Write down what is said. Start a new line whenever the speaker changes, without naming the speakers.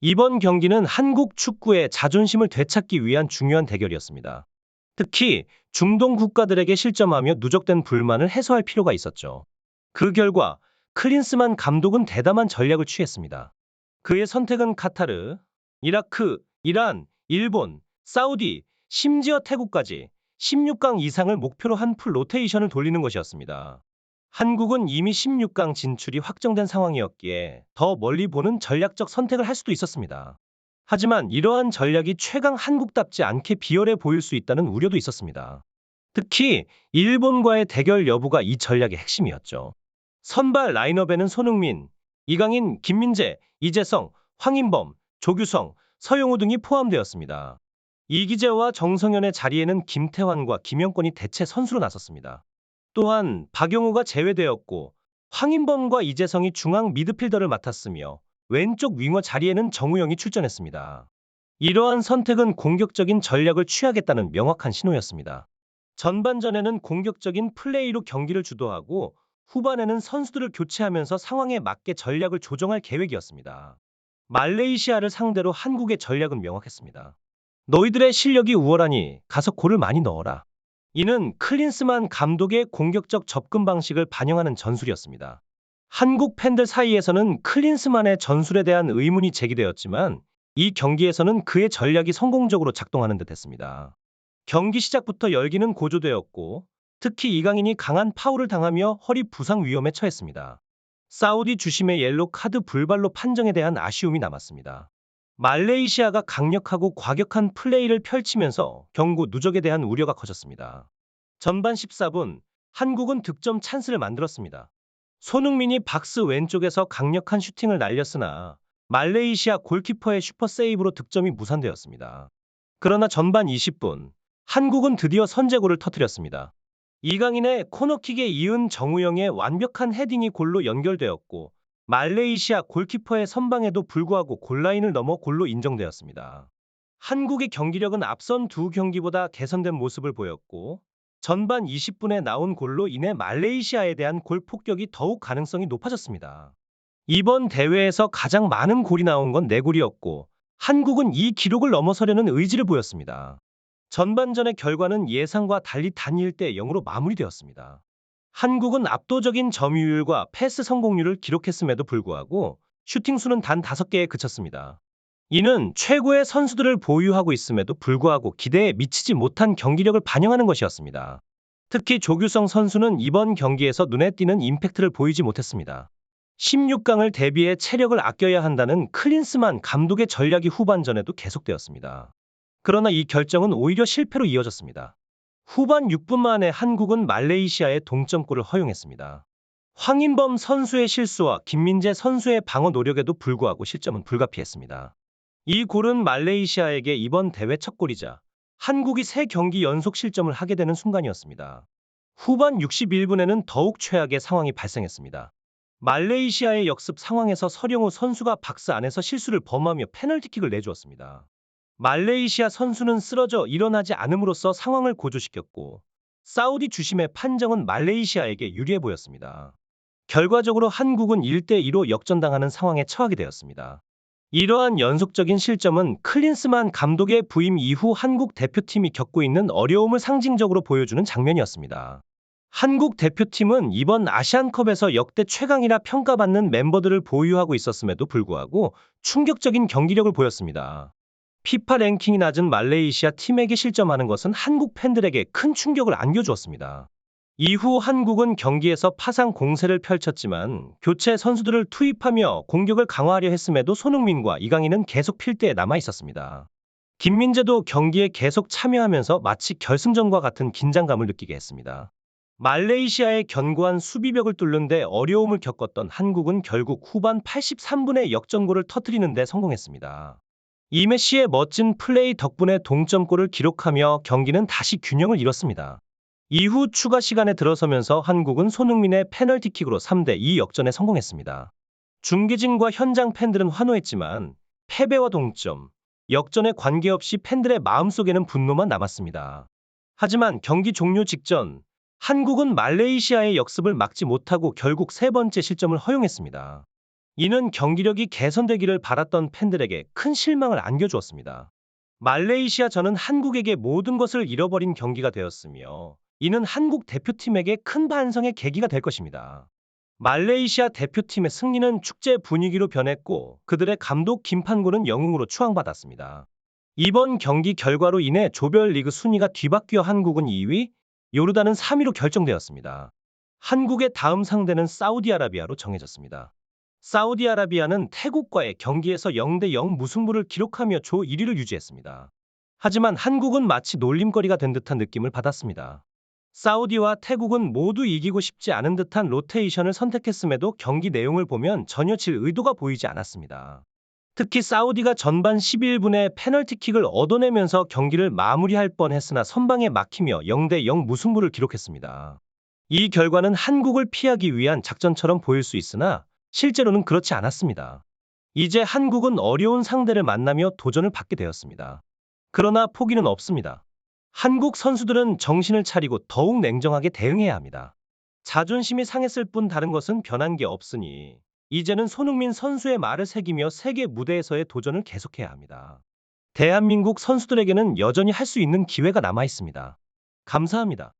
이번 경기는 한국 축구의 자존심을 되찾기 위한 중요한 대결이었습니다. 특히 중동 국가들에게 실점하며 누적된 불만을 해소할 필요가 있었죠. 그 결과 클린스만 감독은 대담한 전략을 취했습니다. 그의 선택은 카타르, 이라크, 이란, 일본, 사우디, 심지어 태국까지 16강 이상을 목표로 한 풀 로테이션을 돌리는 것이었습니다. 한국은 이미 16강 진출이 확정된 상황이었기에 더 멀리 보는 전략적 선택을 할 수도 있었습니다. 하지만 이러한 전략이 최강 한국답지 않게 비열해 보일 수 있다는 우려도 있었습니다. 특히 일본과의 대결 여부가 이 전략의 핵심이었죠. 선발 라인업에는 손흥민, 이강인, 김민재, 이재성, 황인범, 조규성, 서영우 등이 포함되었습니다. 이기재와 정성현의 자리에는 김태환과 김영권이 대체 선수로 나섰습니다. 또한 박용우가 제외되었고 황인범과 이재성이 중앙 미드필더를 맡았으며 왼쪽 윙어 자리에는 정우영이 출전했습니다. 이러한 선택은 공격적인 전략을 취하겠다는 명확한 신호였습니다. 전반전에는 공격적인 플레이로 경기를 주도하고 후반에는 선수들을 교체하면서 상황에 맞게 전략을 조정할 계획이었습니다. 말레이시아를 상대로 한국의 전략은 명확했습니다. 너희들의 실력이 우월하니 가서 골을 많이 넣어라. 이는 클린스만 감독의 공격적 접근 방식을 반영하는 전술이었습니다. 한국 팬들 사이에서는 클린스만의 전술에 대한 의문이 제기되었지만 이 경기에서는 그의 전략이 성공적으로 작동하는 듯 했습니다. 경기 시작부터 열기는 고조되었고 특히 이강인이 강한 파울을 당하며 허리 부상 위험에 처했습니다. 사우디 주심의 옐로 카드 불발로 판정에 대한 아쉬움이 남았습니다. 말레이시아가 강력하고 과격한 플레이를 펼치면서 경고 누적에 대한 우려가 커졌습니다. 전반 14분 한국은 득점 찬스를 만들었습니다. 손흥민이 박스 왼쪽에서 강력한 슈팅을 날렸으나 말레이시아 골키퍼의 슈퍼 세이브로 득점이 무산되었습니다. 그러나 전반 20분 한국은 드디어 선제골을 터뜨렸습니다. 이강인의 코너킥에 이은 정우영의 완벽한 헤딩이 골로 연결되었고 말레이시아 골키퍼의 선방에도 불구하고 골라인을 넘어 골로 인정되었습니다. 한국의 경기력은 앞선 두 경기보다 개선된 모습을 보였고 전반 20분에 나온 골로 인해 말레이시아에 대한 골 폭격이 더욱 가능성이 높아졌습니다. 이번 대회에서 가장 많은 골이 나온 건 4골이었고 한국은 이 기록을 넘어서려는 의지를 보였습니다. 전반전의 결과는 예상과 달리 단일 대 0으로 마무리되었습니다. 한국은 압도적인 점유율과 패스 성공률을 기록했음에도 불구하고 슈팅 수는 단 5개에 그쳤습니다. 이는 최고의 선수들을 보유하고 있음에도 불구하고 기대에 미치지 못한 경기력을 반영하는 것이었습니다. 특히 조규성 선수는 이번 경기에서 눈에 띄는 임팩트를 보이지 못했습니다. 16강을 대비해 체력을 아껴야 한다는 클린스만 감독의 전략이 후반전에도 계속되었습니다. 그러나 이 결정은 오히려 실패로 이어졌습니다. 후반 6분 만에 한국은 말레이시아의 동점골을 허용했습니다. 황인범 선수의 실수와 김민재 선수의 방어 노력에도 불구하고 실점은 불가피했습니다. 이 골은 말레이시아에게 이번 대회 첫 골이자 한국이 세 경기 연속 실점을 하게 되는 순간이었습니다. 후반 61분에는 더욱 최악의 상황이 발생했습니다. 말레이시아의 역습 상황에서 서령우 선수가 박스 안에서 실수를 범하며 페널티킥을 내주었습니다. 말레이시아 선수는 쓰러져 일어나지 않음으로써 상황을 고조시켰고 사우디 주심의 판정은 말레이시아에게 유리해 보였습니다. 결과적으로 한국은 1대2로 역전당하는 상황에 처하게 되었습니다. 이러한 연속적인 실점은 클린스만 감독의 부임 이후 한국 대표팀이 겪고 있는 어려움을 상징적으로 보여주는 장면이었습니다. 한국 대표팀은 이번 아시안컵에서 역대 최강이라 평가받는 멤버들을 보유하고 있었음에도 불구하고 충격적인 경기력을 보였습니다. 피파 랭킹이 낮은 말레이시아 팀에게 실점하는 것은 한국 팬들에게 큰 충격을 안겨주었습니다. 이후 한국은 경기에서 파상 공세를 펼쳤지만 교체 선수들을 투입하며 공격을 강화하려 했음에도 손흥민과 이강인은 계속 필대에 남아 있었습니다. 김민재도 경기에 계속 참여하면서 마치 결승전과 같은 긴장감을 느끼게 했습니다. 말레이시아의 견고한 수비벽을 뚫는데 어려움을 겪었던 한국은 결국 후반 83분에 역전골을 터뜨리는 데 성공했습니다. 이메시의 멋진 플레이 덕분에 동점골을 기록하며 경기는 다시 균형을 잃었습니다. 이후 추가 시간에 들어서면서 한국은 손흥민의 페널티킥으로 3대2 역전에 성공했습니다. 중계진과 현장 팬들은 환호했지만 패배와 동점, 역전에 관계없이 팬들의 마음속에는 분노만 남았습니다. 하지만 경기 종료 직전 한국은 말레이시아의 역습을 막지 못하고 결국 세 번째 실점을 허용했습니다. 이는 경기력이 개선되기를 바랐던 팬들에게 큰 실망을 안겨주었습니다. 말레이시아 전은 한국에게 모든 것을 잃어버린 경기가 되었으며 이는 한국 대표팀에게 큰 반성의 계기가 될 것입니다. 말레이시아 대표팀의 승리는 축제 분위기로 변했고 그들의 감독 김판고는 영웅으로 추앙받았습니다. 이번 경기 결과로 인해 조별리그 순위가 뒤바뀌어 한국은 2위, 요르단은 3위로 결정되었습니다. 한국의 다음 상대는 사우디아라비아로 정해졌습니다. 사우디아라비아는 태국과의 경기에서 0대0 무승부를 기록하며 조 1위를 유지했습니다. 하지만 한국은 마치 놀림거리가 된 듯한 느낌을 받았습니다. 사우디와 태국은 모두 이기고 싶지 않은 듯한 로테이션을 선택했음에도 경기 내용을 보면 전혀 질 의도가 보이지 않았습니다. 특히 사우디가 전반 11분에 페널티킥을 얻어내면서 경기를 마무리할 뻔했으나 선방에 막히며 0대0 무승부를 기록했습니다. 이 결과는 한국을 피하기 위한 작전처럼 보일 수 있으나 실제로는 그렇지 않았습니다. 이제 한국은 어려운 상대를 만나며 도전을 받게 되었습니다. 그러나 포기는 없습니다. 한국 선수들은 정신을 차리고 더욱 냉정하게 대응해야 합니다. 자존심이 상했을 뿐 다른 것은 변한 게 없으니 이제는 손흥민 선수의 말을 새기며 세계 무대에서의 도전을 계속해야 합니다. 대한민국 선수들에게는 여전히 할 수 있는 기회가 남아 있습니다. 감사합니다.